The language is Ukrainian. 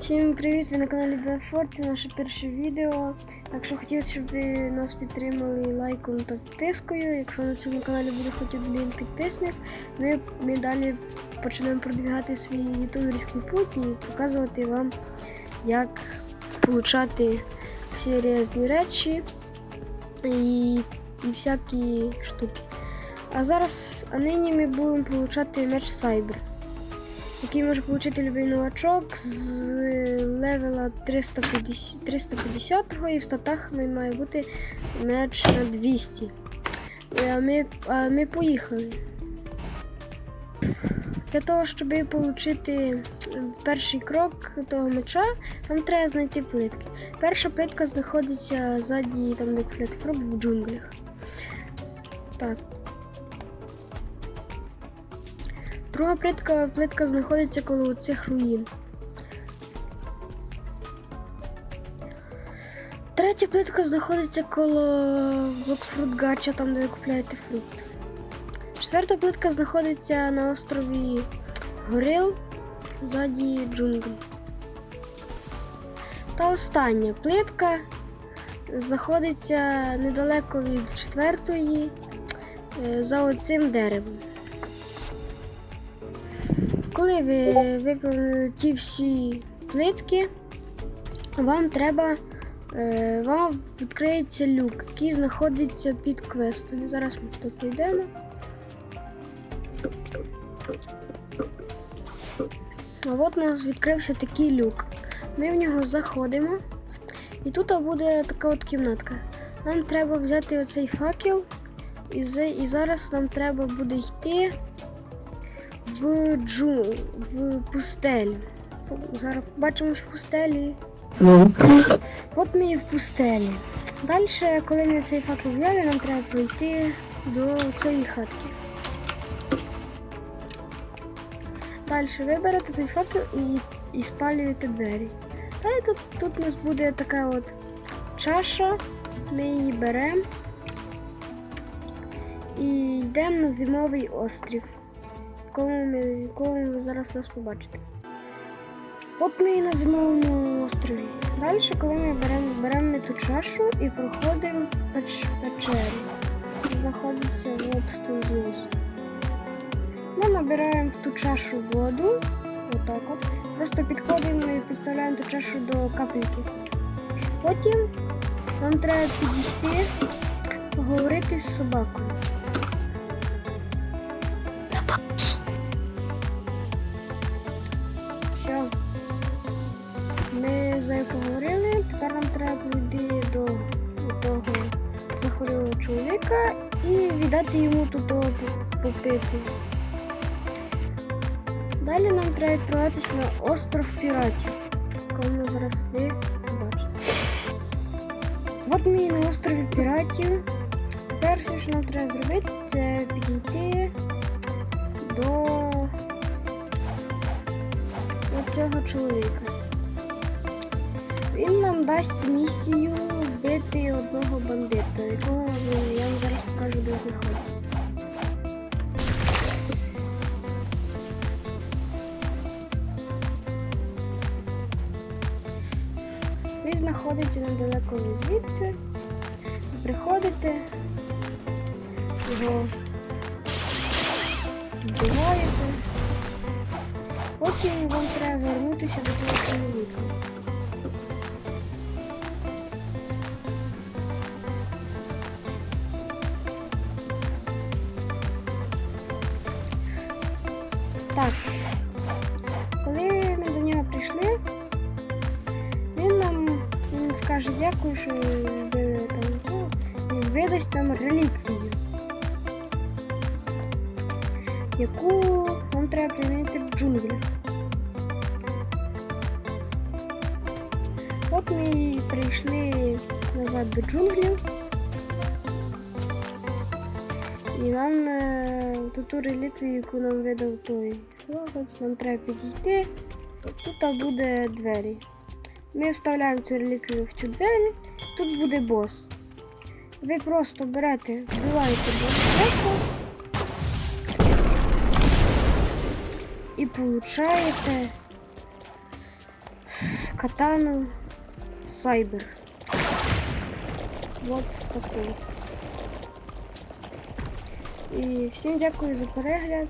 Всім привіт! Ви на каналі Бефор, це наше перше відео. Так що хотілося, щоб ви нас підтримали лайком та підпискою. Якщо на цьому каналі буде хоч один підписник, ми, ми далі почнемо продвігати свій ютуберський путь і показувати вам, як получати всі різні речі і, і всякі штуки. А зараз, а нині ми будемо получати меч Сайбер який може отримати любий новачок з левела 350, 350 і в статах має бути меч на 200. А ми, ми поїхали. Для того, щоб отримати перший крок того меча, нам треба знайти плитки. Перша плитка знаходиться ззаді, там де флетфрог в джунглях. Так. Друга плитка, плитка знаходиться коло цих руїн. Третя плитка знаходиться коло Блокфрут Гача, там де ви купляєте фрукт. Четверта плитка знаходиться на острові Горил ззаді джунглі. Та остання плитка знаходиться недалеко від четвертої е, за оцим деревом. Коли ви виповнили ті всі плитки, вам треба е, вам відкриється люк, який знаходиться під квестом. Зараз ми тут прийдемо. А от у нас відкрився такий люк. Ми в нього заходимо, і тут буде така от кімнатка. Нам треба взяти оцей факел, і, і зараз нам треба буде йти в джу в пустелю. Зараз побачимось в пустелі. От ми і в пустелі. Далі, коли ми цей факел взяли, нам треба пройти до цієї хатки. Далі ви берете цей факел і, і спалюєте двері. Далі тут, тут у нас буде така от чаша, ми її беремо і йдемо на зимовий острів кому ми, кому ви зараз нас побачите. От ми і на зимовому острові. Далі, коли ми беремо беремо ту чашу і проходимо печ, печеру. Знаходиться от тут знизу. Ми набираємо в ту чашу воду. Отак от. Просто підходимо і підставляємо ту чашу до капельки. Потім нам треба підійти, поговорити з собакою. Все. Ми з нею поговорили. Тепер нам треба прийти до того захворілого чоловіка і віддати йому тут попити. Далі нам треба відправитись на остров піратів, коли ми зараз ви побачите. От ми на острові піратів. Тепер все, що нам треба зробити, це підійти до цього чоловіка. Він нам дасть місію вбити одного бандита, якого я вам зараз покажу, де знаходиться. Він знаходиться недалеко звідси. Приходите, його вбиваєте. Потім вам треба вернутися до того чоловіка. Так. Коли ми до нього прийшли, він нам він скаже дякую, що ви там ну, видасть нам реліквію, яку вам треба примінити в джунглях. От ми і прийшли назад до джунглів. І нам е, ту ту реліквію, яку нам видав той хлопець, нам треба підійти. Тут буде двері. Ми вставляємо цю реліквію в цю двері, тут буде бос. Ви просто берете, вбиваєте боса і получаєте катану Сайбер. Вот таку. І всім дякую за перегляд.